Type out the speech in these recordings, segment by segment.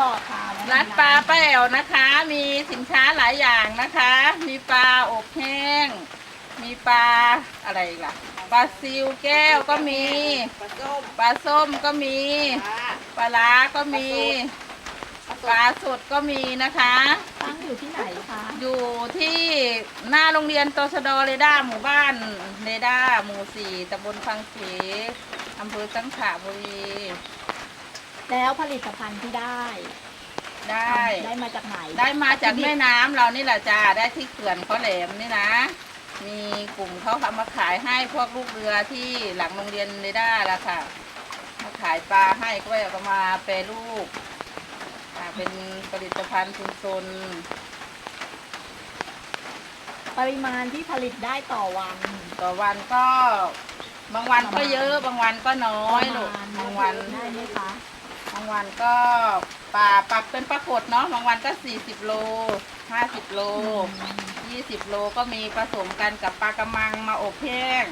บอกค่ะร้านปลาป้าแอ๋วนะคะ มีสินค้าหลายอย่างนะคะ มีปลาอบแห้ง มีปลาอะไรอีกล่ะปลาซิวแก้วก็มี ปลาส้มปลาส้มก็มีปลาปลาล้าก็มี ปลาสดก็มีนะคะ ตั้งอยู่ที่ไหนคะ อยู่ที่หน้าโรงเรียนตชดเรดาหมู่บ้านเรดาหมู่สี่ตำบลพังเขอำเภอสังขละบุรี แล้วผลิตภัณฑ์ที่ได้ได้ ได้มาจากไหน ได้มาจากแม่น้ำเรานี่แหละจ้าได้ที่เขื่อนเขาแหลมนี่นะ มีกลุ่มเขาทำมาขายให้พวกลูกเรือที่หลังโรงเรียนเรดาละค่ะมาขายปลาให้ก็เอามาแปรรูปอ่าเป็นผลิตภัณฑ์ชุมชนปริมาณที่ผลิตได้ต่อวัน ต่อวันก็บางวันก็เยอะบางวันก็น้อยลูกประมาณบางวัน ได้ไหมคะ บางวันก็ปลาปักเป็นปลากดเนาะบางวันก็สี่สิบโลห้าสิบโลยี่สิบโลก็มีผสมกันกับปลากระมังมาอบแห้ง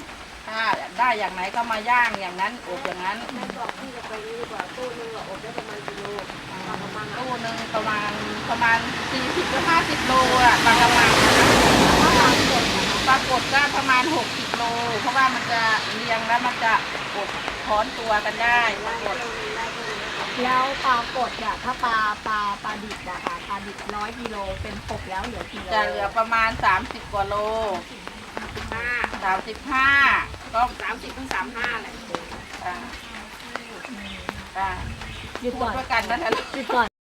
ถ้าได้อย่างไหนก็มาย่างอย่างนั้นอบอย่างนั้นแม่บอกพี่จะไปนี่ดีกว่าตู้นึงอะอบได้ประมาณกิโลปลากระมังอะตู้หนึ่งประมาณประมาณสี่สิบหรือห้าสิบโลอะปลากระมัง นะปลากดก็ประมาณหกสิบโล เพราะว่ามันจะเรียงแล้วมันจะอดถอนตัวกันได้ปได้ลากดตู้นึงได้ตู้นึงแล้วปลากดเนี่ยถ้าปลาปลาปลาดิบอะค่ะปลาดิบร้อยกิโลเป็นปกแล้วเหลือกี่โลจะเหลือประมาณสามสิบกว่าโลห้าสามสิบห้าก็สามสิบถึงสามห้าแหละอ่าอ่าหยุดพูก่ดอน ด้วยกันนะคะ หยุดก่อน